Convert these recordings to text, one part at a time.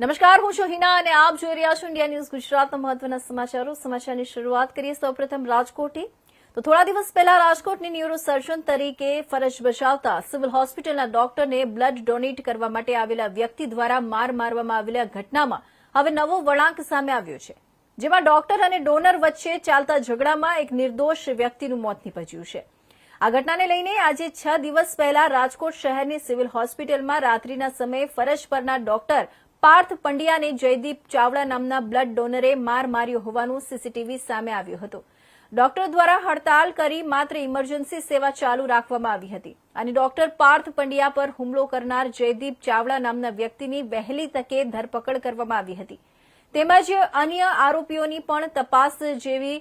નમસ્કાર, હું છું હિના અને આપ જોઈ રહ્યા છો ઇન્ડિયા ન્યૂઝ ગુજરાતના મહત્વના સમાચારો. સમાચારની શરૂઆત કરીએ સૌપ્રથમ રાજકોટથી તો થોડા દિવસ પહેલા રાજકોટની ન્યુરો સર્જન તરીકે ફરજ બજાવતા સિવિલ હોસ્પિટલના ડોક્ટરને બ્લડ ડોનેટ કરવા માટે આવેલા વ્યક્તિ દ્વારા માર મારવામાં આવેલા ઘટનામાં હવે નવો વળાંક સામે આવ્યો છે, જેમાં ડોક્ટર અને ડોનર વચ્ચે ચાલતા ઝઘડામાં એક નિર્દોષ વ્યક્તિનું મોત નીપજ્યું છે. આ ઘટનાને લઈને આજે છ દિવસ પહેલા રાજકોટ શહેરની સિવિલ હોસ્પિટલમાં રાત્રિના સમયે ફરજ પરના ડોક્ટર પાર્થ પંડ્યાને જયદીપ ચાવડા નામના બ્લડ ડોનરે માર માર્યો હોવાનું સીસીટીવી સામે આવ્યું હતું. ડોક્ટર દ્વારા હડતાલ કરી માત્ર ઇમરજન્સી સેવા ચાલુ રાખવામાં આવી હતી. અને ડોક્ટર પાર્થ પંડ્યા પર હુમલો કરનાર જયદીપ ચાવડા નામના વ્યક્તિની વહેલી તકે ધરપકડ કરવામાં આવી હતી. તેમજ અન્ય આરોપીઓની પણ તપાસ જેવી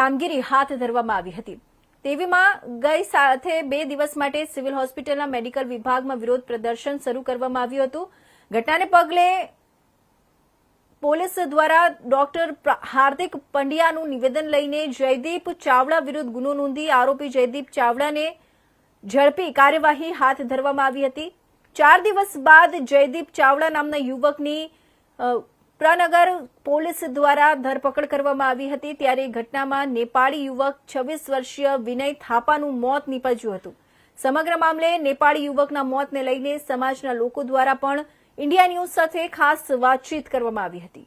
કામગીરી હાથ ધરવામાં આવી હતી. તેવીમાં ગઈ સાથે બે દિવસ માટે સિવિલ હોસ્પિટલના મેડિકલ વિભાગમાં વિરોધ પ્રદર્શન શરૂ કરવામાં આવ્યું હતું. ઘટનાને પગલે પોલીસ દ્વારા ડોક્ટર હાર્દિક પંડ્યાનું નિવેદન લઈને જયદીપ ચાવડા વિરુદ્ધ ગુનો નોંધી આરોપી જયદીપ ચાવડાને ઝડપી કાર્યવાહી હાથ ધરવામાં આવી હતી. ચાર દિવસ બાદ જયદીપ ચાવડા નામના યુવકની પ્રનગર પોલીસ દ્વારા ધરપકડ કરવામાં આવી હતી ત્યારે ઘટનામાં નેપાળી યુવક છવ્વીસ વર્ષીય વિનય થાપાનું મોત નીપજ્યું હતું. સમગ્ર મામલે નેપાળી યુવકના મોતને લઈને સમાજના લોકો દ્વારા પણ ઇન્ડિયા ન્યૂઝ સાથે ખાસ વાતચીત કરવામાં આવી હતી.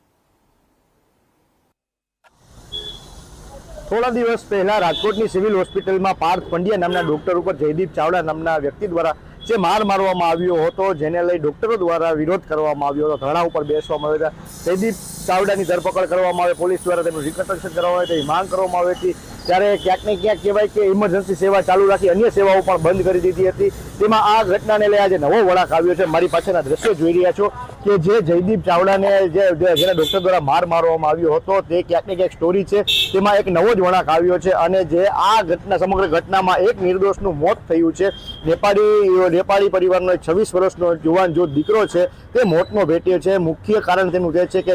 થોડા દિવસ પહેલા રાજકોટની સિવિલ હોસ્પિટલમાં પાર્થ પંડ્યા નામના ડોક્ટર ઉપર જયદીપ ચાવડા નામના વ્યક્તિ દ્વારા જે માર મારવામાં આવ્યો હતો, જેને લઈ ડોક્ટરો દ્વારા વિરોધ કરવામાં આવ્યો હતો. ધરણા ઉપર બેસવામાં આવ્યા હતા. જયદીપ ચાવડાની ધરપકડ કરવામાં આવે, પોલીસ દ્વારા તેમનું રિકન્સ્ટ્રક્શન કરવામાં આવે તેવી માંગ કરવામાં આવી હતી ત્યારે ક્યાંક ને ક્યાંક કહેવાય કે ઇમરજન્સી સેવા ચાલુ રાખી, અન્ય સેવાઓ પણ બંધ કરી દીધી હતી. તેમાં આ ઘટનાને લઈ આજે નવો વળાંક આવ્યો છે. મારી પાસેના દ્રશ્યો જોઈ રહ્યા છો કે જે જયદીપ ચાવડાને જે જેને ડોક્ટર દ્વારા માર મારવામાં આવ્યો હતો, તે ક્યાંક ને ક્યાંક સ્ટોરી છે. તેમાં એક નવો જ વળાંક આવ્યો છે અને જે આ ઘટના, સમગ્ર ઘટનામાં એક નિર્દોષનું મોત થયું છે. નેપાળી નેપાળી પરિવારનો એક છવ્વીસ વર્ષનો જુવાન જો દીકરો છે, તે મોતનો ભેટ્યો છે. મુખ્ય કારણ તેનું તે છે કે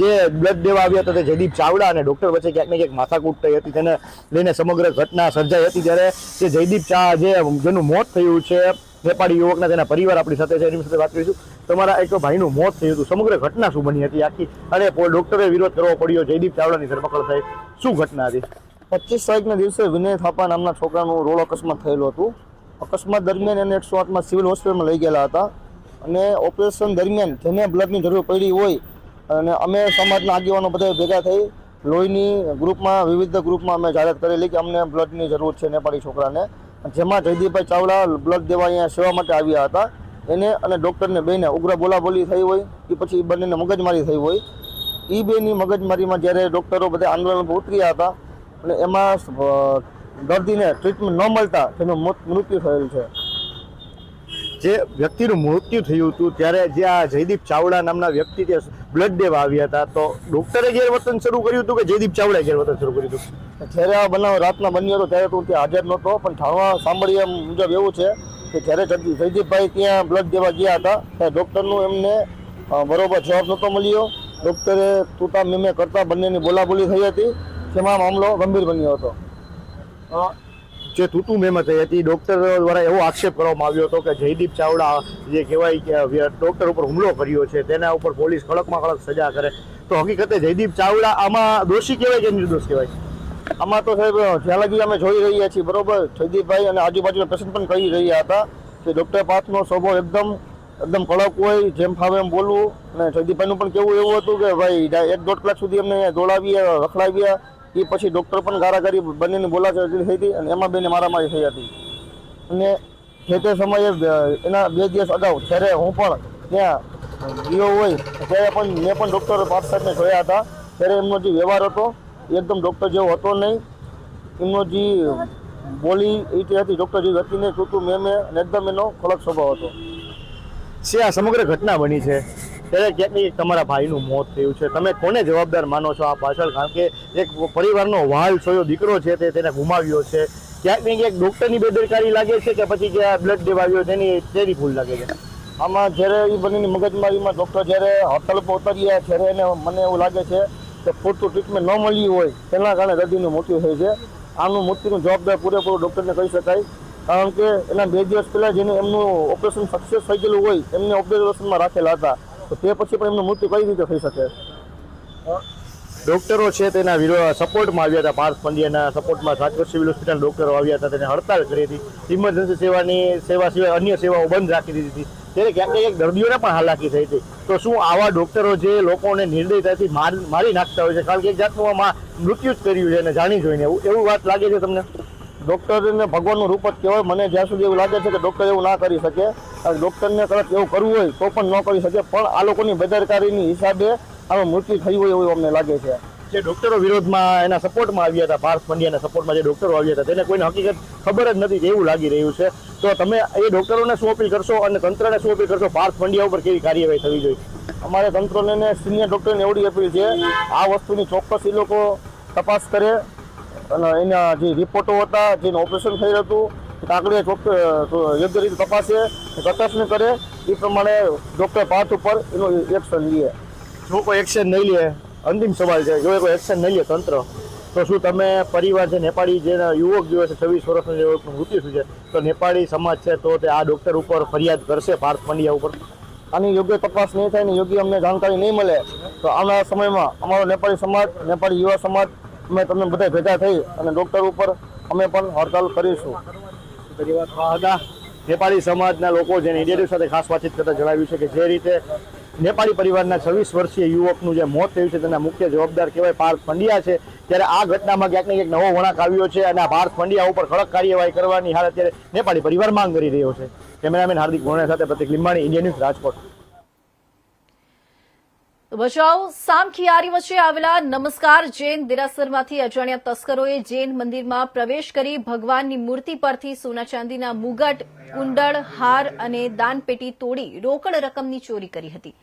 જે બ્લડ દેવા આવ્યા હતા તે જયદીપ ચાવડા અને ડોક્ટર વચ્ચે ક્યાંક ને ક્યાંક માથાકૂટ થઈ હતી. તેને લઈને સમગ્ર ઘટના સર્જાઈ હતી ત્યારે જે જયદીપ ચા જે જેનું મોત થયું છે, નેપાળી યુવકના તેના પરિવાર આપણી સાથે છે, એની સાથે વાત કરીશું. તમારા એક ભાઈનું મોત થયું હતું. સમગ્ર ઘટના શું બની હતી આખી? અને ડોક્ટરે વિરોધ કરવો પડ્યો જયદીપ ચાવડાની ધરપકડ થઈ. શું ઘટના હતી? પચીસ તારીખના દિવસે વિનય થાપા નામના છોકરાનું રોડ અકસ્માત થયેલું હતું. અકસ્માત દરમિયાન એને એકસો આઠમાં સિવિલ હોસ્પિટલમાં લઈ ગયેલા હતા. અને ઓપરેશન દરમિયાન જેને બ્લડની જરૂર પડી હોય અને અમે સમાજના આગેવાનો બધા ભેગા થઈ લોહીની ગ્રુપમાં, વિવિધ ગ્રુપમાં અમે જાહેરાત કરેલી કે અમને બ્લડની જરૂર છે નેપાળી છોકરાને. જેમાં જયદીપભાઈ ચાવડા બ્લડ દેવા અહીંયા સેવા માટે આવ્યા હતા. એને અને ડૉક્ટરને બેને ઉગ્ર બોલાબોલી થઈ હોય કે પછી બંનેને મગજમારી થઈ હોય. એ બેની મગજમારીમાં જ્યારે ડૉક્ટરો બધા આંદોલન પર ઉતર્યા હતા, અને એમાં દર્દીને ટ્રીટમેન્ટ ન મળતા તેનું મોત મૃત્યુ થયેલ છે. જે વ્યક્તિનું મૃત્યુ થયું હતું ત્યારે જે આ જયદીપ ચાવડા નામના વ્યક્તિ જે બ્લડ દેવા આવ્યા હતા તો ડોક્ટરે ગેરવર્તન શરૂ કર્યું હતું કે જયદીપ ચાવડાએ ગેરવર્તન શરૂ કર્યું હતું? જ્યારે આ બનાવ રાતના બન્યો હતો ત્યારે તો હું ત્યાં હાજર નહોતો પણ જાણવા સાંભળીએ મુજબ એવું છે કે જ્યારે જયદીપભાઈ ત્યાં બ્લડ દેવા ગયા હતા ત્યારે ડૉક્ટરનું એમને બરાબર જવાબ નહોતો મળ્યો. ડૉક્ટરે તૂટા મેમે કરતા બંનેની બોલાબોલી થઈ હતી જેમાં મામલો ગંભીર બન્યો હતો. જે તૂતુ મેમ થઈ હતી ડોક્ટર દ્વારા એવો આક્ષેપ કરવામાં આવ્યો હતો કે જયદીપ ચાવડા જે કહેવાય કે ડૉક્ટર ઉપર હુમલો કર્યો છે, તેના ઉપર પોલીસ કડકમાં કડક સજા કરે. તો હકીકતે જયદીપ ચાવડા આમાં દોષી કહેવાય કે નિર્દોષ કહેવાય? આમાં તો સાહેબ, જ્યાં લગી અમે જોઈ રહ્યા છીએ, બરોબર? જયદીપભાઈ અને આજુબાજુના પેશન્ટ પણ કહી રહ્યા હતા કે ડૉક્ટર પાથનો સ્વભાવ એકદમ એકદમ કડક હોય, જેમ ફાવે એમ બોલવું. અને જયદીપભાઈનું પણ કેવું એવું હતું કે ભાઈ, એક દોઢ કલાક સુધી અમને દોડાવીએ રખડાવ્યા એ પછી ડૉક્ટર પણ ગારાગારી બંનેને બોલાચાલી થઈ હતી અને એમાં બેને મારામારી થઈ હતી. અને જે તે સમયે એના બે દિવસ અગાઉ જ્યારે હું પણ ત્યાં ગયો હોય, ત્યારે પણ મેં પણ ડૉક્ટર પાર્થ સાહેબને જોયા હતા. ત્યારે એમનો જે વ્યવહાર હતો એકદમ ડૉક્ટર જેવો હતો નહીં. એમનો જે બોલી રીતે હતી ડૉક્ટર જેવી હતી નહીં. તૂતું મેં મેં એકદમ એનો કડક સ્વભાવ હતો. છે આ સમગ્ર ઘટના બની છે? ત્યારે ક્યાંક તમારા ભાઈનું મોત થયું છે, તમે કોને જવાબદાર માનો છો આ પાછળ? કારણ કે એક પરિવારનો વાલ છોયો દીકરો છે તે તેને ગુમાવ્યો છે. ક્યાંક ને ક્યાંક ડૉક્ટરની બેદરકારી લાગે છે કે પછી જે બ્લડ દેવા આવ્યો તેની તેની ભૂલ લાગે છે. આમાં જ્યારે એ બંનેની મગજમારીમાં ડૉક્ટર જ્યારે હોટલ પર ઉતર્યા, ત્યારે એને મને એવું લાગે છે કે પૂરતું ટ્રીટમેન્ટ ન મળ્યું હોય, તેના કારણે દર્દીનું મૃત્યુ થઈ છે. આનું મૃત્યુનું જવાબદાર પૂરેપૂરું ડૉક્ટરને કહી શકાય. કારણ કે એના બે દિવસ પહેલાં જેને એમનું ઓપરેશન સક્સેસ થઈ ગયેલું હોય, એમને ઓબ્ઝર્વેશનમાં રાખેલા હતા. તો તે પછી પણ એમનું મૃત્યુ કઈ રીતે થઈ શકે? ડોક્ટરો છે તેના વિરોધ સપોર્ટમાં આવ્યા હતા પાર્થ પંડ્યાના સપોર્ટમાં રાજકોટ સિવિલ હોસ્પિટલ ડોક્ટરો આવ્યા હતા, તેને હડતાલ કરી હતી. ઇમરજન્સી સેવાની, સેવા સિવાય અન્ય સેવાઓ બંધ રાખી દીધી હતી. ત્યારે ક્યાંક ક્યાંક દર્દીઓને પણ હાલાકી થઈ હતી. તો શું આવા ડોક્ટરો જે લોકોને નિર્દયતાથી માર નાખતા હોય છે? કારણ કે એક જાતનું મૃત્યુ જ કર્યું છે અને જાણી જોઈને. એવું એવું વાત લાગે છે તમને? ડોક્ટરને ભગવાનનું રૂપ જ કહેવાય. મને જ્યાં સુધી એવું લાગે છે કે ડૉક્ટર એવું ના કરી શકે અને ડૉક્ટરને કદાચ એવું કરવું હોય તો પણ ન કરી શકે પણ આ લોકોની બેદરકારીની હિસાબે આમાં મૃત્યુ થયું હોય એવું અમને લાગે છે. જે ડૉક્ટરો વિરોધમાં એના સપોર્ટમાં આવ્યા હતા પાર્થ પંડ્યાના સપોર્ટમાં જે ડૉક્ટરો આવ્યા હતા તેને કોઈને હકીકત ખબર જ નથી એવું લાગી રહ્યું છે. તો તમે એ ડૉક્ટરોને શું અપીલ કરશો અને તંત્રને શું અપીલ કરશો? પાર્થ પંડ્યા ઉપર કેવી કાર્યવાહી થવી જોઈએ? અમારે તંત્રને સિનિયર ડૉક્ટરને એવડી અપીલ છે આ વસ્તુની ચોક્કસ એ લોકો તપાસ કરે અને એના જે રિપોર્ટો હતા, જેનું ઓપરેશન થઈ હતું એ કાંકડીએ ચોક્કસ યોગ્ય રીતે તપાસે, તપાસણી કરે, એ પ્રમાણે ડૉક્ટર પાર્થ ઉપર એનું એક્શન લે. જો કોઈ એક્શન નહીં લે, અંતિમ સવાલ છે, જો કોઈ એક્શન નહીં લે તંત્ર, તો શું તમે પરિવાર છે, નેપાળી જે યુવક જો છે, છવ્વીસ વર્ષનો જે મૃત્યુ થયું છે, તો નેપાળી સમાજ છે, તો તે આ ડોક્ટર ઉપર ફરિયાદ કરશે, પાર્થ પંડ્યા ઉપર. આની યોગ્ય તપાસ નહીં થાય ને યોગ્ય અમને જાણકારી નહીં મળે, તો આવનારા સમયમાં અમારો નેપાળી સમાજ, નેપાળી યુવા સમાજ અમે તમે બધા ભેગા થઈ અને ડૉક્ટર ઉપર અમે પણ હડતાલ કરીશું. હતા નેપાળી સમાજના લોકો જે ઇન્ડિયા સાથે ખાસ વાતચીત કરતા જણાવ્યું છે કે જે રીતે નેપાળી પરિવારના છવ્વીસ વર્ષીય યુવકનું જે મોત થયું છે તેના મુખ્ય જવાબદાર કહેવાય પાર્થ પંડ્યા છે. ત્યારે આ ઘટનામાં ક્યાંક ને ક્યાંક નવો વળાંક આવ્યો છે અને આ પાર્થ પંડ્યા ઉપર કડક કાર્યવાહી કરવાની હાલ અત્યારે નેપાળી પરિવાર માંગ કરી રહ્યો છે. કેમેરામેન હાર્દિક ગોણા સાથે પ્રતિક લીંબાણી ઇન્ડિયા ન્યૂઝ રાજકોટ. બચાવ સામખિયારી વચ્ચે આવેલા નમસ્કાર જૈન દેરાસરમાંથી અજાણ્યા તસ્કરોએ જૈન મંદિરમાં પ્રવેશ કરી ભગવાનની મૂર્તિ પરથી સોના ચાંદીના મુગટ કુંડળ હાર અને દાનપેટી તોડી રોકડ રકમની ચોરી કરી હતી.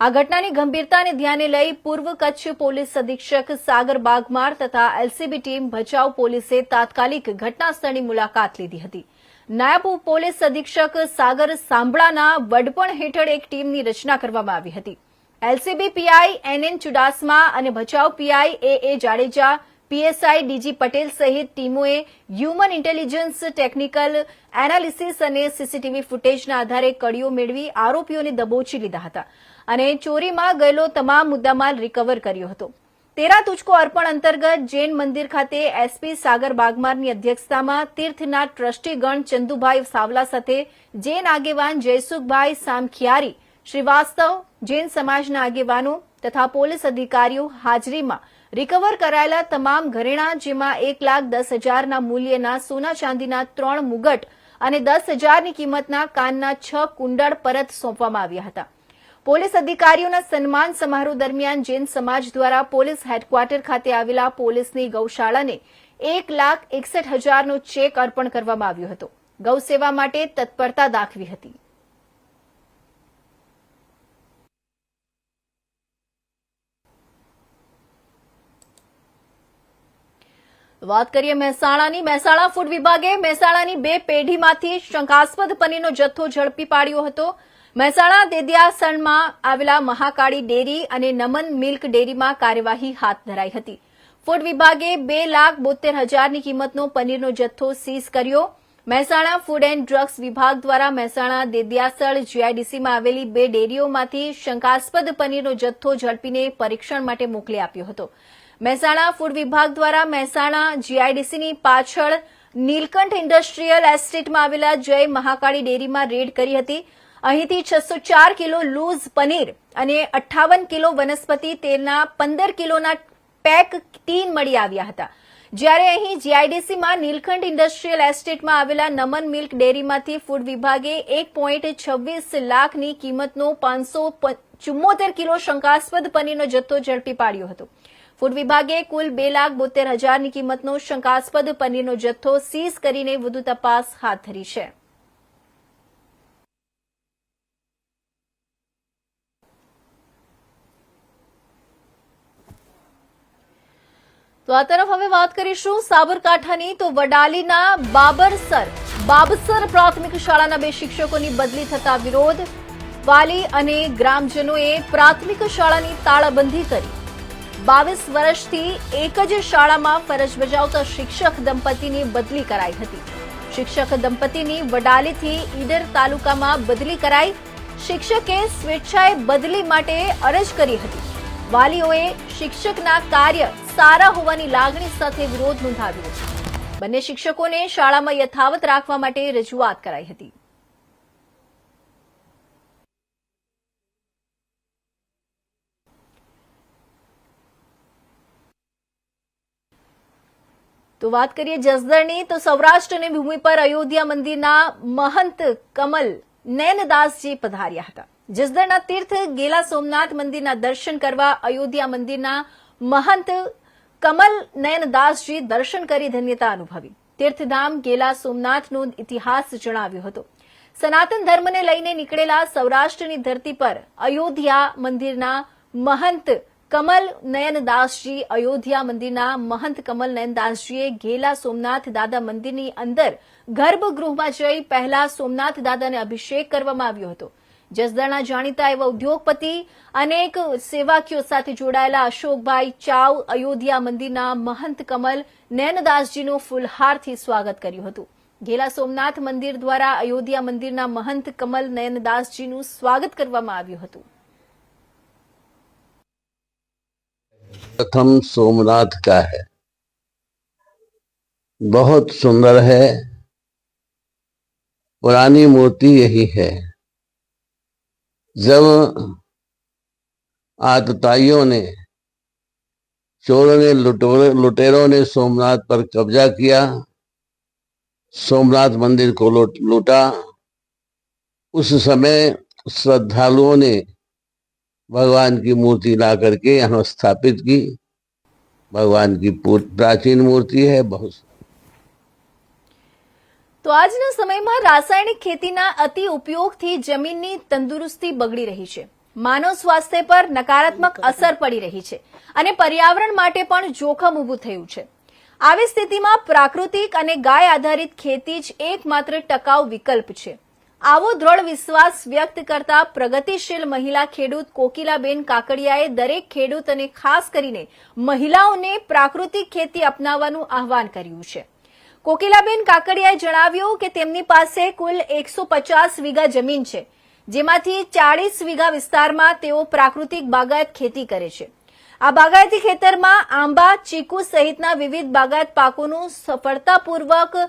આ ઘટનાની ગંભીરતાને ધ્યાને લઈ પૂર્વ કચ્છ પોલીસ અધિક્ષક સાગર બાગમાર તથા એલસીબી ટીમ ભચાઉ પોલીસે તાત્કાલિક ઘટનાસ્થળની મુલાકાત લીધી હતી. નાયબ પોલીસ અધિક્ષક સાગર સાંભળાના વડપણ હેઠળ એક ટીમની રચના કરવામાં આવી હતી. એલસીબી, પીઆઈ, એનએન ચુડાસમા અને Bhachau PI A A Jadeja, PSI DG Patel સહિત ટીમોએ હ્યુમન ઇન્ટેલિજન્સ ટેકનિકલ એનાલિસિસ અને સીસીટીવી ફૂટેજના આધારે કડીઓ મેળવી આરોપીઓને દબોચી લીધા હતા અને ચોરીમાં ગયેલો તમામ મુદ્દામાલ રિકવર કર્યો હતો. તેરા તુચકો અર્પણ અંતર્ગત જૈન મંદિર ખાતે એસપી સાગર બાગમારની અધ્યક્ષતામાં તીર્થના ટ્રસ્ટીગણ ચંદુભાઈ સાવલા સાથે જૈન આગેવાન જયસુખભાઈ સામખિયારી શ્રીવાસ્તવ જૈન સમાજના આગેવાનો તથા પોલીસ અધિકારીઓ હાજરીમાં રિકવર કરાયેલા તમામ ઘરેણાં, જેમાં એક લાખ દસ હજારના મૂલ્યના સોના ચાંદીના ત્રણ મુગટ અને દસ હજારની કિંમતના કાનના છ કુંડળ પરત સોંપવામાં આવ્યા હતા. પોલીસ અધિકારીઓના સન્માન સમારોહ દરમિયાન જૈન સમાજ દ્વારા પોલીસ હેડક્વાર્ટર ખાતે આવેલા પોલીસની ગૌશાળાને એક લાખ એકસઠ હજારનો ચેક અર્પણ કરવામાં આવ્યો હતો. ગૌસેવા માટે તત્પરતા દાખવી હતી. વાત કરીએ મહેસાણાની. મહેસાણા ફૂડ વિભાગે મહેસાણાની બે પેઢીમાંથી શંકાસ્પદ પનીરનો જથ્થો ઝડપી પાડ્યો હતો. મહેસાણા દેદિયાસણમાં આવેલા મહાકાળી ડેરી અને નમન મિલ્ક ડેરીમાં કાર્યવાહી હાથ ધરાઈ હતી. ફૂડ વિભાગે બે લાખ બોતેર હજારની કિંમતનો પનીરનો જથ્થો સીઝ કર્યો. મહેસાણા ફૂડ એન્ડ ડ્રગ્સ વિભાગ દ્વારા મહેસાણા દેદિયાસળ જીઆઈડીસીમાં આવેલી બે ડેરીઓમાંથી શંકાસ્પદ પનીરનો જથ્થો ઝડપીને પરીક્ષણ માટે મોકલી આપ્યો હતો. મહેસાણા ફૂડ વિભાગ દ્વારા મહેસાણા જીઆઈડીસીની પાછળ નીલકંઠ ઇન્ડસ્ટ્રીયલ એસ્ટેટમાં આવેલા જય મહાકાળી ડેરીમાં રેડ કરી હતી. અહીંથી છસો ચાર કિલો લૂઝ પનીર અને અઠ્ઠાવન કિલો વનસ્પતિ તેલના પંદર કિલોના પેક ટીન મળી આવ્યા હતા. જ્યારે અહીં જીઆઈડીસીમાં નીલકંઠ ઇન્ડસ્ટ્રીયલ એસ્ટેટમાં આવેલા નમન મિલ્ક ડેરીમાંથી ફૂડ વિભાગે એક પોઈન્ટ છવ્વીસ લાખની કિંમતનો પાંચસો ચુમ્મોતેર કિલો શંકાસ્પદ પનીરનો જથ્થો ઝડપી પાડ્યો હતો. ફૂડ વિભાગે કુલ બે લાખ બોતેર હજારની કિંમતનો શંકાસ્પદ પનીરનો જથ્થો સીઝ કરીને વધુ તપાસ હાથ ધરી છે. તો આ તરફ હવે વાત કરીશું સાબરકાંઠાની. તો વડાલીના બાબરસર, બાબસર પ્રાથમિક શાળાના બે શિક્ષકોની બદલી થતા વિરોધ. વાલી અને ગ્રામજનોએ પ્રાથમિક શાળાની તાળાબંધી કરી. બાવીસ વર્ષથી એક જ શાળામાં ફરજ બજાવતા શિક્ષક દંપતીની બદલી કરાઈ હતી. શિક્ષક દંપતીની વડાલીથી ઈડર તાલુકામાં બદલી કરાઈ. શિક્ષકે સ્વેચ્છાએ બદલી માટે અરજ કરી હતી. વાલીઓએ શિક્ષકના કાર્ય સારા હોવાની લાગણી સાથે વિરોધ નોંધાવ્યો. હતો બંને શિક્ષકોને શાળામાં યથાવત રાખવા માટે રજૂઆત કરાઈ હતી. તો વાત કરીએ જસદણની, તો સૌરાષ્ટ્રની ભૂમિ પર અયોધ્યા મંદિરના મહંત કમલ નૈનદાસજી પધાર્યા હતા. જસદણના તીર્થ ગેલા સોમનાથ મંદિરના દર્શન કરવા અયોધ્યા મંદિરના મહંત કમલ નયનદાસજી દર્શન કરી ધન્યતા અનુભવી. તીર્થધામ ગેલા સોમનાથનો ઇતિહાસ જણાવ્યો હતો. સનાતન ધર્મને લઈને નીકળેલા સૌરાષ્ટ્રની ધરતી પર અયોધ્યા મંદિરના મહંત કમલ નયનદાસજી અયોધ્યા મંદિરના મહંત કમલ નયનદાસજીએ ઘેલા સોમનાથ દાદા મંદિરની અંદર ગર્ભગૃહમાં જઈ પહેલા સોમનાથ દાદાને અભિષેક કરવામાં આવ્યો હતો. જસદણના જાણીતા એવા ઉદ્યોગપતિ અનેક સેવાકીઓ સાથે જોડાયેલા અશોકભાઈ ચાવ અયોધ્યા મંદિરના મહંત કમલ નયનદાસજીનું ફૂલહારથી સ્વાગત કર્યું હતું. ઘેલા સોમનાથ મંદિર દ્વારા અયોધ્યા મંદિરના મહંત કમલ નયનદાસજીનું સ્વાગત કરવામાં આવ્યું હતું. प्रथम सोमनाथ का है। बहुत सुंदर है। पुरानी मूर्ति यही है। जब आतताइयों ने, चोरों ने, लुटोरे, लुटेरों ने सोमनाथ पर कब्जा किया, सोमनाथ मंदिर को लूट, लूटा, उस समय श्रद्धालुओं ने भगवान की मूर्ति ला करके यहाँ स्थापित की भगवान की पूर- प्राचीन मूर्ति है बहुत તો આજના સમયમાં રાસાયણિક ખેતીના અતિ ઉપયોગથી જમીનની તંદુરસ્તી બગડી રહી છે માનવ સ્વાસ્થ્ય પર નકારાત્મક અસર પડી રહી છે અને પર્યાવરણ માટે પણ જોખમ ઊભું થયું છે આવી સ્થિતિમાં પ્રાકૃતિક અને ગાય આધારિત ખેતી જ એકમાત્ર ટકાઉ વિકલ્પ છે આવો દ્રઢ વિશ્વાસ વ્યક્ત કરતા પ્રગતિશીલ મહિલા ખેડૂત કોકિલાબેન કાકડિયાએ દરેક ખેડૂત અને ખાસ કરીને મહિલાઓને પ્રાકૃતિક ખેતી અપનાવવાનું આહવાન કર્યું છે. કોકિલાબેન કાકડિયાએ જણાવ્યું કે તેમની પાસે કુલ એકસો પચાસ વીઘા જમીન છે, જેમાંથી ચાળીસ વીઘા વિસ્તારમાં તેઓ પ્રાકૃતિક બાગાયત ખેતી કરે છે. આ બાગાયતી ખેતરમાં આંબા, ચીકુ સહિતના વિવિધ બાગાયત પાકોનું સફળતાપૂર્વક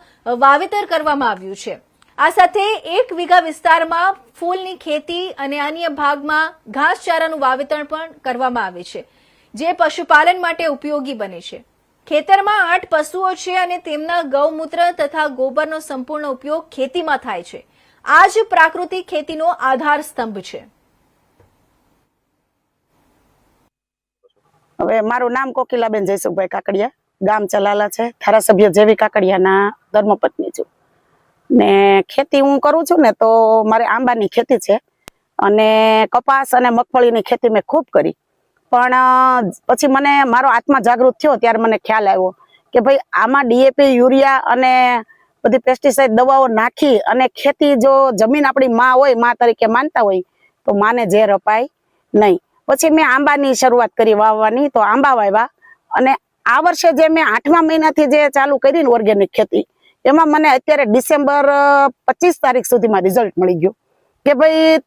વાવેતર કરવામાં આવ્યું છે. આ સાથે એક વીઘા વિસ્તારમાં ફૂલની ખેતી અને અન્ય ભાગમાં ઘાસચારાનું વાવેતર પણ કરવામાં આવે છે, જે પશુપાલન માટે ઉપયોગી બને છે. ખેતરમાં આઠ પશુઓ છે અને તેમના ગૌમૂત્ર તથા ગોબરનો સંપૂર્ણ ઉપયોગ ખેતીમાં થાય છે. આ જ પ્રાકૃતિક ખેતીનો આધાર સ્તંભ છે. હવે મારું નામ કોકિલાબેન જયસુખભાઈ કાકડિયા, ગામ ચલાલા છે, ધારાસભ્ય જેવી કાકડિયાના ધર્મપત્ની છું. ને ખેતી હું કરું છું ને તો મારે આંબાની ખેતી છે અને કપાસ અને મગફળીની ખેતી મેં ખૂબ કરી. પણ પછી મને મારો આત્મા જાગૃત થયો ત્યારે મને ખ્યાલ આવ્યો કે ભાઈ આમાં ડીએપી યુરિયા અને બધી પેસ્ટિસાઇડ દવાઓ નાખી અને ખેતી જો જમીન આપણી માં હોય, માં તરીકે માનતા હોય, તો માને ઝેર અપાય નહીં. પછી મેં આંબાની શરૂઆત કરી વાવવાની, તો આંબા વાવ્યા અને આ વર્ષે જે મેં આઠમા મહિનાથી જે ચાલુ કરી ને ઓર્ગેનિક ખેતી એમાં મને અત્યારે ડિસેમ્બર પચીસ તારીખ સુધીમાં રિઝલ્ટ મળી ગયું. કે ભાઈ,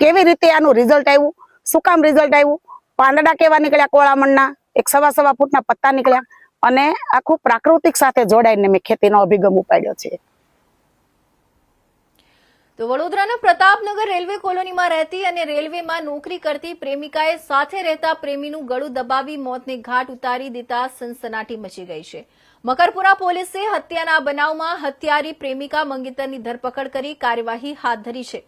કેવી રીતે આનું રિઝલ્ટ આવ્યું? શું કામ રિઝલ્ટ આવ્યું? પાંદડા કેવા નીકળ્યા કોળામણના? એક સવા સવા ફૂટના પત્તા નીકળ્યા. અને આખું પ્રાકૃતિક સાથે જોડાઈને મેં ખેતીનો અભિગમ ઉપાડ્યો છે. તો વડોદરાના પ્રતાપનગર રેલવે કોલોનીમાં રહેતી અને રેલવેમાં નોકરી કરતી પ્રેમિકાએ સાથે રહેતા પ્રેમીનું ગળું દબાવી મોતને ઘાટ ઉતારી દેતા સનસનાટી મચી ગઈ છે. મકરપુરા પોલીસે હત્યાના બનાવમાં હત્યારી પ્રેમિકા મંગેતરની ધરપકડ કરી કાર્યવાહી હાથ ધરી છે.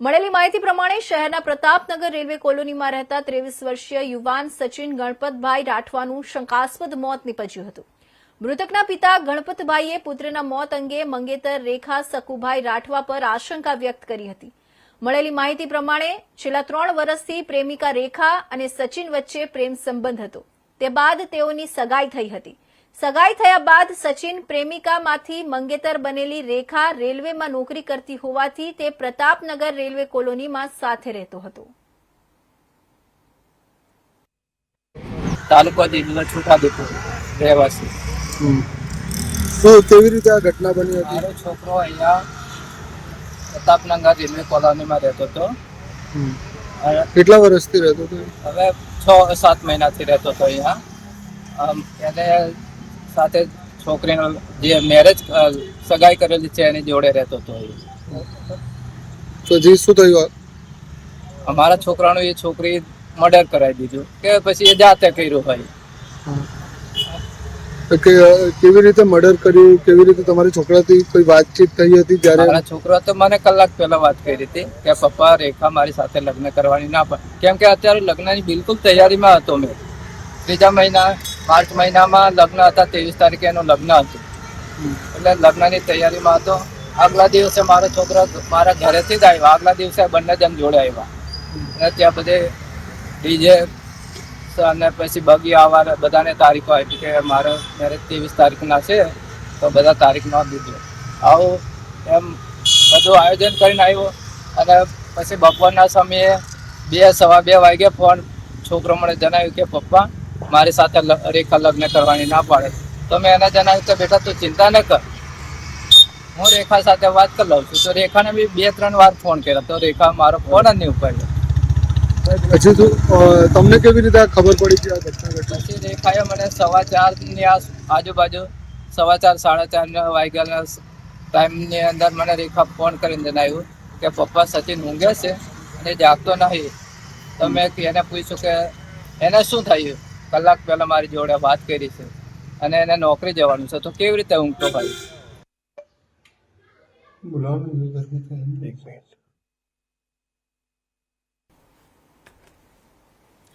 મળેલી માહિતી પ્રમાણે શહેરના પ્રતાપનગર રેલવે કોલોનીમાં રહેતા ત્રેવીસ વર્ષીય યુવાન સચિન ગણપતભાઈ રાઠવાનું શંકાસ્પદ મોત નીપજ્યું હતું. મૃતકના પિતા ગણપતભાઈએ પુત્રના મોત અંગે મંગેતર રેખા સકુભાઈ રાઠવા પર આશંકા વ્યક્ત કરી હતી. મળેલી માહિતી પ્રમાણે છેલ્લા ત્રણ વર્ષથી પ્રેમિકા રેખા અને સચિન વચ્ચે પ્રેમ સંબંધ હતો. તે બાદ તેઓની સગાઈ થઈ હતી. સગાઈ થયા બાદ સચિન પ્રેમિકામાંથી મંગેતર બનેલી રેખા રેલવેમાં નોકરી કરતી હોવાથી તે પ્રતાપનગર રેલવે કોલોનીમાં સાથે રહેતો હતો. તાલુકો જિલ્લો છોટાઉદેપુર રહેવાસી. તો કેવી રીતે આ ઘટના બની હતી? મારો છોકરો અહીંયા પ્રતાપનગર રેલવે કોલોનીમાં રહેતો હતો. હમ. કેટલા વર્ષથી રહેતો હતો? હવે છ સાત મહિનાથી રહેતો હતો અહીંયા. આમ એને સાથે છોકરીનો જે મેરેજ સગાઈ કરેલી છે એની જોડે રહેતો હતો એ. પછી શું થયું અમારા છોકરાનું એ છોકરી મર્ડર કરાવી દીધું કે પછી એ જાતે કર્યું હોય. કે કેવી રીતે મર્ડર કર્યું? કેવી રીતે તમારી છોકરાથી કોઈ વાતચીત થઈ હતી જ્યારે? મારા છોકરા તો મને કલાક પહેલા વાત કરી હતી કે પપ્પા રેખા મારી સાથે લગ્ન કરવાની ના પણ કેમ કે અત્યારે લગ્નની બિલકુલ તૈયારીમાં હતો મેં. ત્રીજા મહિના માર્ચ મહિનામાં લગ્ન હતા ત્રેવીસ તારીખે એનું લગ્ન હતું. એટલે લગ્નની તૈયારીમાં હતો. આગલા દિવસે મારો છોકરો મારા ઘરેથી જ આવ્યો. આગલા દિવસે બંને જણ જોડે આવ્યા. અને ત્યાં બધે ડીજે અને પછી બગી આવવા બધાને તારીખો આપી કે મારો મેરેજ ત્રેવીસ તારીખના છે તો બધા તારીખ નોંધ દીધો. આવું એમ બધું આયોજન કરીને આવ્યો. અને પછી બપોરના સમયે બે સવા બે વાગે ફોન છોકરો મને જણાવ્યું કે પપ્પા મારી સાથે રેખા લગ્ન કરવાની ના પાડે. તો મેં એને જણાવ્યું કે બેટા તું ચિંતા ન કર. હું રેખા સાથે વાત કરી લઉં છું. તો રેખાને બી બે ત્રણ વાર ફોન કર્યો. તો રેખા મારો ફોન જ નહીં ઉપાડ્યો. પછી તો તમને કેવી રીતે ખબર પડી કે આ ઘટના ઘટી? પછી રેખાએ મને સવા ચારની ની આજુબાજુ સવા ચાર સાડા ચારના વાગ્યાના ટાઈમની અંદર મને રેખા ફોન કરીને જણાવ્યું કે પપ્પા સચિન ઊંઘે છે અને જાગતો નહીં. તો મેં એને પૂછ્યું કે એને શું થયું? કલાક પહેલા મારી જોડે વાત કરી છે અને એને નોકરી જવાનું છે. તો કેવી રીતે ઊંઘતો ભાઈ?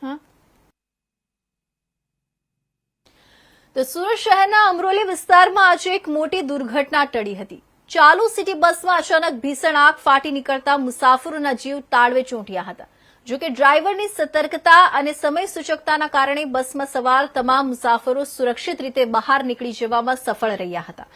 હા? તો સુરત શહેરના અમરોલી વિસ્તારમાં આજે એક મોટી દુર્ઘટના ટળી હતી. ચાલુ સિટી બસમાં અચાનક ભીષણ આગ ફાટી નીકળતા મુસાફરોના જીવ તાળવે ચોંટ્યા હતા. જોકે ડ્રાઈવરની સતર્કતા અને સમય સૂચકતાના કારણે બસમાં સવાર તમામ મુસાફરો સુરક્ષિત રીતે બહાર નીકળી જવામાં સફળ રહ્યા હતા.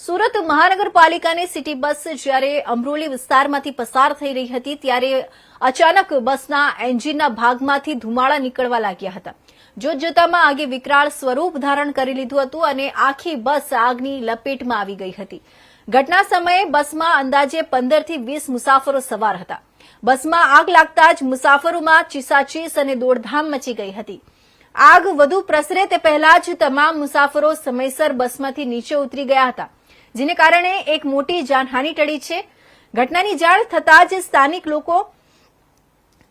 સુરત મહાનગરપાલિકાની સિટી બસ જ્યારે અમરોલી વિસ્તારમાંથી પસાર થઈ રહી હતી, ત્યારે અચાનક બસના એન્જિનના ભાગમાંથી ધુમાડા નીકળવા લાગ્યા હતા. જોત જોતામાં આગે વિકરાળ સ્વરૂપ ધારણ કરી લીધું હતું અને આખી બસ આગની લપેટમાં આવી ગઈ હતી. ઘટના સમયે બસમાં અંદાજે પંદરથી વીસ મુસાફરો સવાર હતા. બસમાં આગ લાગતા જ મુસાફરોમાં ચીસાચીસ અને દોડધામ મચી ગઈ હતી. આગ વધુ પ્રસરે તે પહેલા જ તમામ મુસાફરો સમયસર બસમાંથી નીચે ઉતરી ગયા હતા, જેને કારણે એક મોટી જાનહાનિ ટળી છે. ઘટનાની જાણ થતાં જ સ્થાનિક લોકો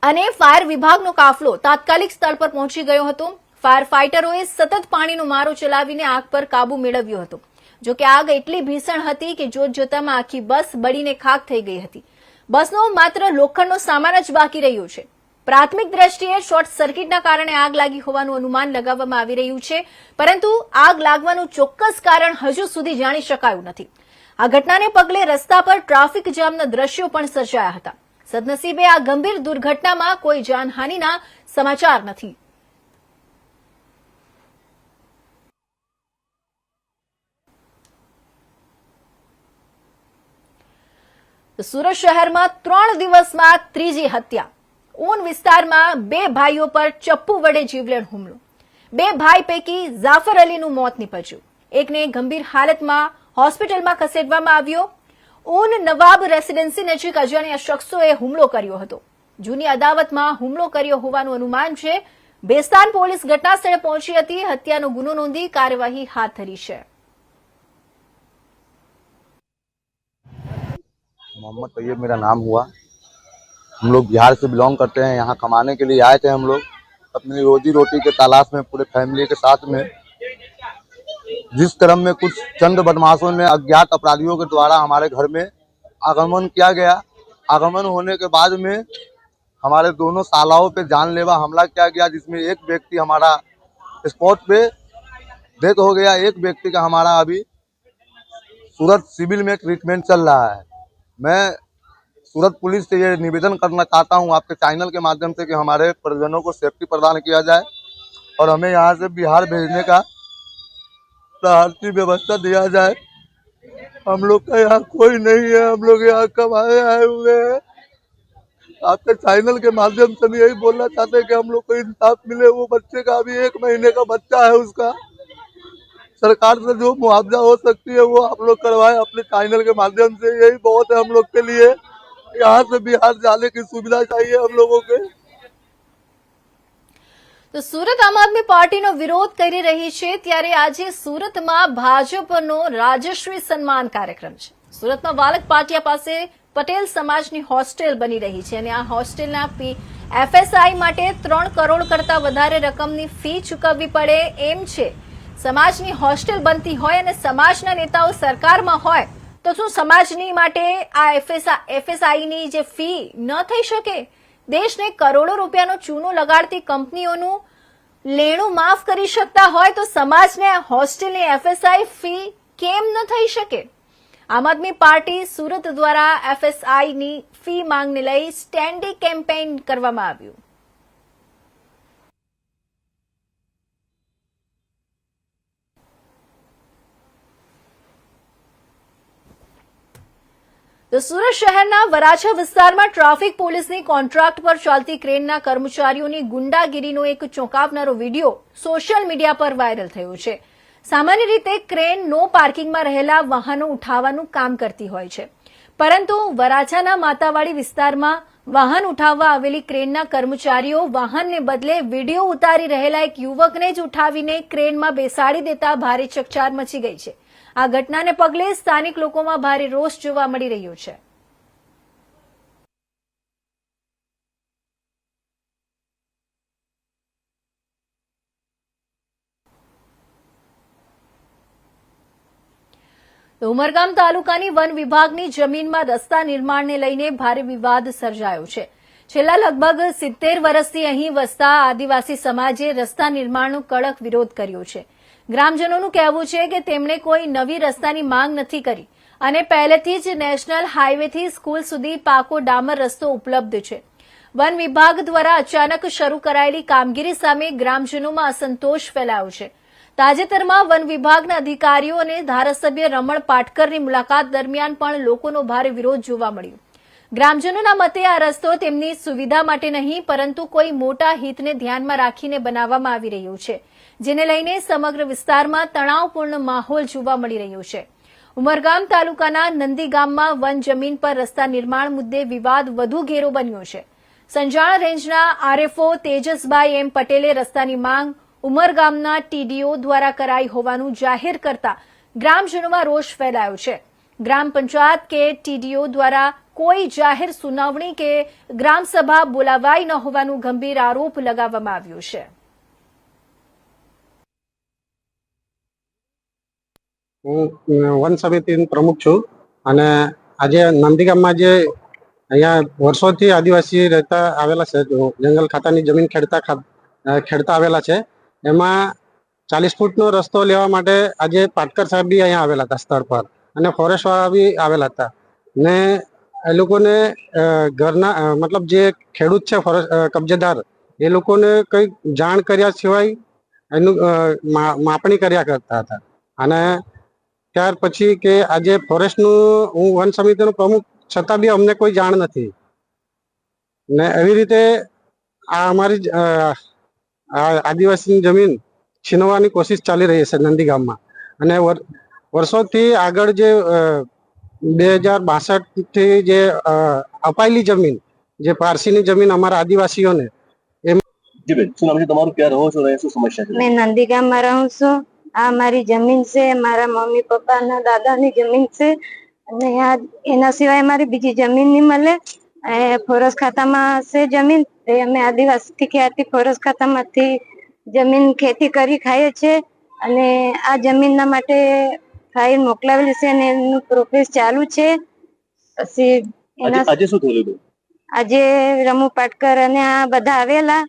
અને ફાયર વિભાગનો કાફલો તાત્કાલિક સ્થળ પર પહોંચી ગયો હતો. ફાયર ફાઇટરોએ સતત પાણીનો મારો ચલાવીને આગ પર કાબુ મેળવ્યો હતો. જો કે આગ એટલી ભીષણ હતી કે જોત જોતામાં આખી બસ બળીને ખાક થઈ ગઈ હતી. બસનો માત્ર લોખંડનો સામાન જ બાકી રહ્યો છે. પ્રાથમિક દ્રષ્ટિએ શોર્ટ સર્કિટના કારણે આગ લાગી હોવાનું અનુમાન લગાવવામાં આવી રહ્યું છે, પરંતુ આગ લાગવાનું ચોક્કસ કારણ હજુ સુધી જાણી શકાયું નથી. આ ઘટનાને પગલે રસ્તા પર ટ્રાફિક જામના દ્રશ્યો પણ સર્જાયા હતા. સદનસીબે આ ગંભીર દુર્ઘટનામાં કોઈ જાનહાનિના સમાચાર નથી. સુરત શહેરમાં ત્રણ દિવસમાં ત્રીજી હત્યા. ઊન વિસ્તારમાં બે ભાઈઓ પર ચપ્પુ વડે જીવલેણ હુમલો. બે ભાઈ પૈકી જાફર અલીનું મોત નીપજ્યું. એકને ગંભીર હાલતમાં હોસ્પિટલમાં ખસેડવામાં આવ્યો. ઊન નવાબ રેસીડેન્સી નજીક અજાણ્યા શખ્સોએ હુમલો કર્યો હતો. જૂની અદાવતમાં હુમલો કર્યો હોવાનું અનુમાન છે. બેસ્તાન પોલીસ ઘટના સ્થળે પહોંચી હતી. હત્યાનો ગુનો નોંધી કાર્યવાહી હાથ ધરી છે. मोहम्मद तैयब मेरा नाम हुआ। हम लोग बिहार से बिलोंग करते हैं, यहाँ कमाने के लिए आए थे हम लोग। अपनी रोजी रोटी के तलाश में, पूरे फैमिली के साथ में। जिस क्रम में कुछ चंद बदमाशों ने अज्ञात अपराधियों के द्वारा हमारे घर में आगमन किया गया। आगमन होने के बाद में हमारे दोनों सालाओं पे जानलेवा हमला किया गया, जिसमें एक व्यक्ति हमारा स्पॉट पे डेथ हो गया। एक व्यक्ति का हमारा अभी सूरत सिविल में ट्रीटमेंट चल रहा है। मैं सूरत पुलिस से ये निवेदन करना चाहता हूँ आपके चैनल के माध्यम से कि हमारे परिजनों को सेफ्टी प्रदान किया जाए और हमें यहाँ से बिहार भेजने का व्यवस्था दिया जाए। हम लोग का यहाँ कोई नहीं है, हम लोग यहाँ कमाए आए आए हुए हैं। आपके चैनल के माध्यम से भी यही बोलना चाहते हैं कि हम लोग को इंसाफ मिले, वो बच्चे का अभी एक महीने का बच्चा है उसका। सरकार से जो मुआवजा हो सकती है वो आप लोग करवाएं अपने चैनल के माध्यम से यही बहुत है हम लोग के लिए यहाँ से बिहार जाने की सुविधा चाहिए हम लोगों को તો સુરત આમ આદમી પાર્ટીનો વિરોધ કરી રહી છે ત્યારે આજે સુરતમાં ભાજપનો રાજશ્રી સન્માન કાર્યક્રમ છે સુરતમાં વાલક પાટિયા પાસે પટેલ સમાજની હોસ્ટેલ બની રહી છે અને આ હોસ્ટેલના ફી એફએસઆઈ માટે ત્રણ કરોડ કરતા વધારે રકમની ફી ચૂકવવી પડે એમ છે સમાજની હોસ્ટેલ બનતી હોય અને સમાજના નેતાઓ સરકારમાં હોય, તો શું સમાજની માટે આ એફએસઆઈની જે ફી ન થઈ શકે? દેશને કરોડો રૂપિયાનો ચૂનો લગાડતી કંપનીઓનું લેણું માફ કરી શકતા હોય, તો સમાજને હોસ્ટેલની એફએસઆઈ ફી કેમ ન થઈ શકે? આમ આદમી પાર્ટી સુરત દ્વારા એફએસઆઈની ફી માંગને લઈ સ્ટેન્ડી કેમ્પેઇન કરવામાં આવ્યું. તો સુરત શહેરના વરાછા વિસ્તારમાં ટ્રાફિક પોલીસની કોન્ટ્રાક્ટ પર ચાલતી ક્રેનના કર્મચારીઓની ગુંડાગીરીનો એક ચોંકાવનારો વીડિયો સોશિયલ મીડિયા પર વાયરલ થયો છે. સામાન્ય રીતે ક્રેન નો પાર્કિંગમાં રહેલા વાહનો ઉઠાવવાનું કામ કરતી હોય છે. પરંતુ વરાછાના માતાવાડી વિસ્તારમાં વાહન ઉઠાવવા આવેલી ક્રેનના કર્મચારીઓ વાહનને બદલે વીડિયો ઉતારી રહેલા એક યુવકને જ ઉઠાવીને ક્રેનમાં બેસાડી દેતા ભારે ચકચાર મચી ગઈ છે. આ ઘટનાને પગલે સ્થાનિક લોકોમાં ભારે રોષ જોવા મળી રહ્યો છે. ઉમરગામ તાલુકાની વન વિભાગની જમીનમાં રસ્તા નિર્માણને લઈને ભારે વિવાદ સર્જાયો છે. છેલ્લા લગભગ સિત્તેર વર્ષથી અહીં વસતા આદિવાસી સમાજે રસ્તા નિર્માણનો કડક વિરોધ કર્યો છે. ગ્રામજનોનું કહેવું છે કે તેમણે કોઈ નવી રસ્તાની માંગ નથી કરી. અને પહેલેથી જ નેશનલ હાઈવેથી સ્કૂલ સુધી પાકો ડામર રસ્તો ઉપલબ્ધ છે. વન વિભાગ દ્વારા અચાનક શરૂ કરાયેલી કામગીરી સામે ગ્રામજનોમાં અસંતોષ ફેલાયો છે. તાજેતરમાં વન વિભાગના અધિકારીઓ અને ધારાસભ્ય રમણ પાટકરની મુલાકાત દરમિયાન પણ લોકોનો ભારે વિરોધ જોવા મળ્યો. ગ્રામજનોના મતે આ રસ્તો તેમની સુવિધા માટે નહીં, પરંતુ કોઈ મોટા હિતને ધ્યાનમાં રાખીને બનાવવામાં આવી રહ્યો છે. જેને લઈને સમગ્ર વિસ્તારમાં તણાવપૂર્ણ માહોલ જોવા મળી રહ્યો છે. ઉમરગામ તાલુકાના નંદીગામમાં વન જમીન પર રસ્તા નિર્માણ મુદ્દે વિવાદ વધુ ઘેરો બન્યો છે. સંજાણ રેન્જના આરએફઓ તેજસભાઈ એમ પટેલે રસ્તાની માંગ ઉમરગામના ટીડીઓ દ્વારા કરાઈ હોવાનું જાહેર કરતા ગ્રામજનોમાં રોષ ફેલાયો છે. ગ્રામ પંચાયત કે ટીડીઓ દ્વારા કોઈ જાહેર સુનાવણી કે ગ્રામસભા બોલાવાઈ ન હોવાનું ગંભીર આરોપ લગાવવામાં આવ્યો છે. હું વન સમિતિનો પ્રમુખ છું અને આજે નંદીગામમાં જે અહીંયા વર્ષોથી આદિવાસી રહેતા આવેલા છે જંગલ ખાતાની જમીન ખેડતા ખેડતા આવેલા છે, એમાં ચાલીસ ફૂટનો રસ્તો લેવા માટે આજે પાટકર સાહેબ બી અહીંયા આવેલા હતા સ્થળ પર અને ફોરેસ્ટ વાળા બી આવેલા હતા. ને એ લોકોને ઘરના મતલબ જે ખેડૂત છે કબજેદાર, એ લોકોને કંઈ જાણ કર્યા સિવાય એનું માપણી કર્યા કરતા હતા. અને ત્યાર પછી કે આજે ફોરેસ્ટનું હું વન સમિતિનો પ્રમુખ છતાં બી અમને કોઈ જાણ નથી. ને એવી રીતે આ અમારી આદિવાસીની જમીન છીનવાની કોશિશ ચાલી રહી છે નંદી ગામમાં. અને વર્ષોથી આગળ જે બે હજાર બાસઠથી જે અપાયેલી જમીન જે પારસીની જમીન અમારા આદિવાસીઓને જી બેન શું નામ છે તમારું? ક્યાં રહો છો અને શું સમસ્યા છે? મેં નંદીગામમાં રહું છું. આ મારી જમીન છે મારા મમ્મી પપ્પાના દાદાની જમીન છે અને આ એના સિવાય મારી બીજી જમીન નહીં મળે. એ ફોરેસ્ટ ખાતામાં છે જમીન તે અમે આદિવાસી ખ્યાતિ ફોરેસ્ટ ખાતામાંથી જમીન ખેતી કરી ખાઈએ છીએ અને આ જમીનના માટે ફાઇલ મોકલાવેલી છે અને એનું પ્રોસેસ ચાલુ છે. પછી આજે શું થયેલું આજે રમુ પાટકર અને આ બધા આવેલા.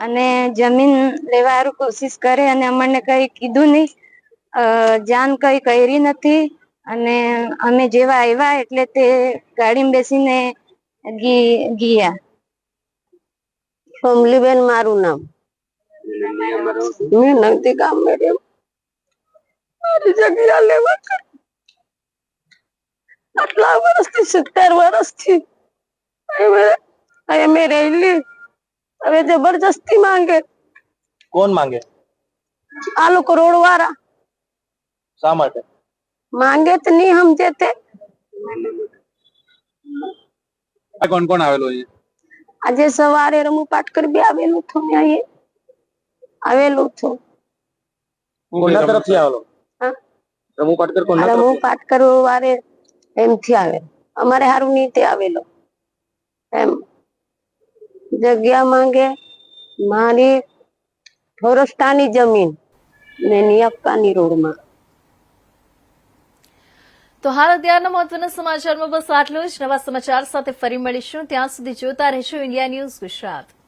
અને જમીન લેવા કોશિશ કરે અને અમને કઈ કીધું નહીં. જાન કઈ કરી નથી અને અમે જેવા આવ્યા એટલે તે ગાડીમાં બેસીને ગયા. કમલીબેન મારું નામ. મેં નવતી કામ મેળવ્યું મારી જગ્યા લેવા આટલા વર્ષથી રહેલી હવે જબરજસ્તી માંગે. કોણ માંગે? આ લોકો રોડ વાળા શા માટે? માંગે તો નહીં સમજે તે. કોણ કોણ આવેલો અહીંયા? આજે સવારે રમુ પાટકર બી આવેલું હતું ને અહીં આવેલું હતું કોના તરફથી આવેલો? હા? રમુ પાટકર રમુ પાટકર વારે એમથી આવે. અમારે હારું નીતે આવેલો. એમ. જગ્યા માંગે, મારી ફોરસ્તાની જમીન ને નિયક્કાની રોડમાં. તો હાલ અત્યારના મહત્વના સમાચારમાં બસ આટલું જ. નવા સમાચાર સાથે ફરી મળીશું. ત્યાં સુધી જોતા રહેજો. India news Gujarat.